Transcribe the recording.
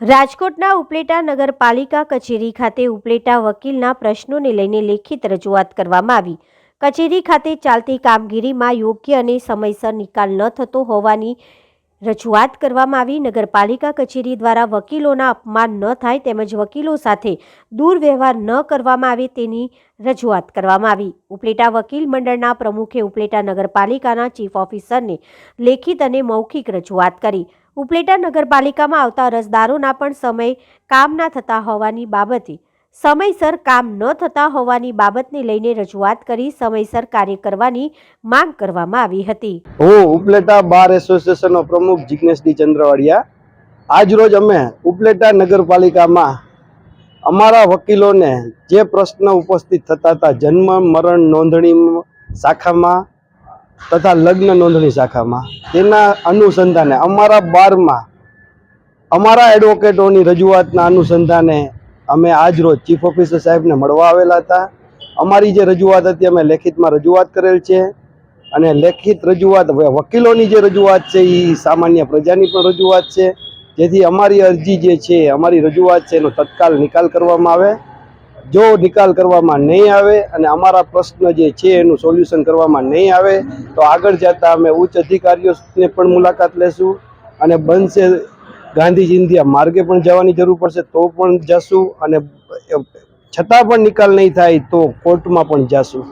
રાજકોટના ઉપલેટા નગરપાલિકા કચેરી ખાતે ઉપલેટા વકીલના પ્રશ્નોને લઈને લેખિત રજૂઆત કરવામાં આવી. કચેરી ખાતે ચાલતી કામગીરીમાં યોગ્ય અને સમયસર નિકાલ ન થતો હોવાની રજૂઆત કરવામાં આવી. નગરપાલિકા કચેરી દ્વારા વકીલોના અપમાન ન થાય તેમજ વકીલો સાથે દુર્વ્યવહાર ન કરવામાં આવે તેની રજૂઆત કરવામાં આવી. ઉપલેટા વકીલ મંડળના પ્રમુખે ઉપલેટા નગરપાલિકાના ચીફ ઓફિસરને લેખિત અને મૌખિક રજૂઆત કરી. ઉપલેટા નગરપાલિકામાં આવતા અરજદારોના પણ સમય કામ ના થતા હોવાની બાબતે સમયસર કામ ન થતા હોવાની બાબતને લઈને રજૂઆત કરી સમયસર કાર્ય કરવાની માંગ કરવામાં આવી હતી. હું ઉપલેટા બાર એસોસિએશનનો પ્રમુખ જિગ્નેશ ડી ચંદ્રવાડિયા. આજ રોજ અમે ઉપલેટા નગરપાલિકામાં અમારા વકીલોને જે પ્રશ્ન ઉપસ્થિત થતા હતા, જન્મ, મરણ નોંધણી શાખામાં તથા લગ્ન નોંધણી શાખામાં. તેના અનુસંધાને અમારા બારમાં, અમારા એડવોકેટોની રજૂઆતના અનુસંધાને અમે આજ રોજ ચીફ ઓફિસર સાહેબને મળવા આવેલા હતા. અમારી જે રજૂઆત હતી, અમે લેખિતમાં રજૂઆત કરેલ છે. અને લેખિત રજૂઆત વકીલોની જે રજૂઆત છે એ સામાન્ય પ્રજાની પણ રજૂઆત છે. જેથી અમારી અરજી જે છે, અમારી રજૂઆત છે, એનો તત્કાલ નિકાલ કરવામાં આવે. જો નિકાલ કરવામાં નહીં આવે અને અમારા પ્રશ્ન જે છે એનું સોલ્યુશન કરવામાં નહીં આવે, તો આગળ જતા અમે ઉચ્ચ અધિકારીઓને પણ મુલાકાત લેશું અને બનશે ગાંધી માર્ગે પણ જવાની જરૂર પડશે તો પણ જશું અને છતાં પણ નિકાલ નહીં થાય તો કોર્ટમાં પણ જશું.